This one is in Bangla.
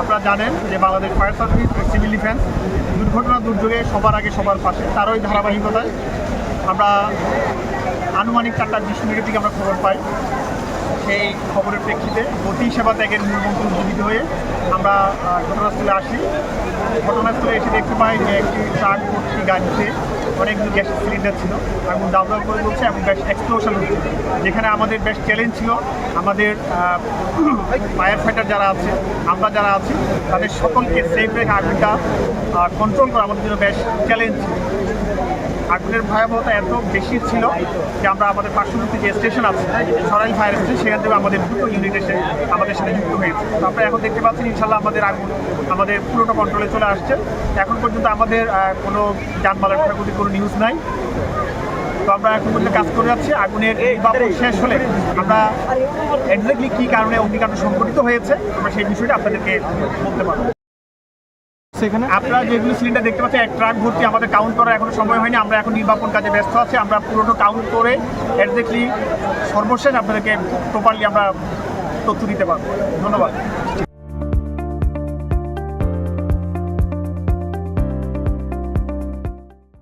আপনারা জানেন যে Bangladesh fire service, civil defence, দুর্ঘটনা দুর্যোগে সবার আগে সবার পাশে তার ওই ধারাবাহিকতায়। আমরা আনুমানিক চারটা বিশ মিনিটের দিকে আমরা খবর পাই। সেই খবরের প্রেক্ষিতে গতি সেবা ত্যাগের মূলমন্ত্র উজ্জীবিত হয়ে আমরা ঘটনাস্থলে আসি। ঘটনাস্থলে এসে দেখতে পাই যে একটি ট্রাক ভর্তি গাড়িতে অনেকগুলো গ্যাস সিলিন্ডার ছিল, আগুন দাউ করে বলছে এবং বেশ এক্সপ্লোশন হচ্ছে। যেখানে আমাদের বেশ চ্যালেঞ্জ ছিল। আমাদের ফায়ার ফাইটার যারা আছে, আমরা যারা আছি, তাদের সকলকে সেফ রেখে আগুনটা কন্ট্রোল করা আমাদের জন্য বেশ চ্যালেঞ্জ আগুনের ভয়াবহতা এত বেশি ছিল যে আমরা আমাদের পার্শ্ববর্তী যে স্টেশন আছে, সরাইল ফায়ার স্টেশন সেখান থেকে আমাদের দুটো ইউনিট এসে আমাদের সাথে যুক্ত হয়েছে। তো আপনারা এখন দেখতে পাচ্ছেন ইনশাল্লাহ আমাদের আগুন আমাদের পুরোটা কন্ট্রোলে চলে আসছে। এখন পর্যন্ত আমাদের কোনো যানবাহন কোনো নিউজ নাই। তো আমরা এখন পর্যন্ত কাজ করে যাচ্ছি। আগুনের এই বা শেষ হলে আমরা এক্স্যাক্টলি কী কারণে অগ্নিকাণ্ড সংঘটিত হয়েছে আমরা সেই বিষয়টা আপনাদেরকে বলতে পারব। সেখানে আপনারা যেগুলো সিলিন্ডার দেখতে পাচ্ছেন, এক ট্রাক ভর্তি আমাদের কাউন্ট করার এখনও সময় হয়নি। আমরা এখন নির্বাপন কাজে ব্যস্ত আছি। আমরা পুরোনো কাউন্ট করে এক্স্যাক্টলি সর্বশেষ আপনাদেরকে প্রপারলি আমরা তথ্য দিতে পারব। ধন্যবাদ।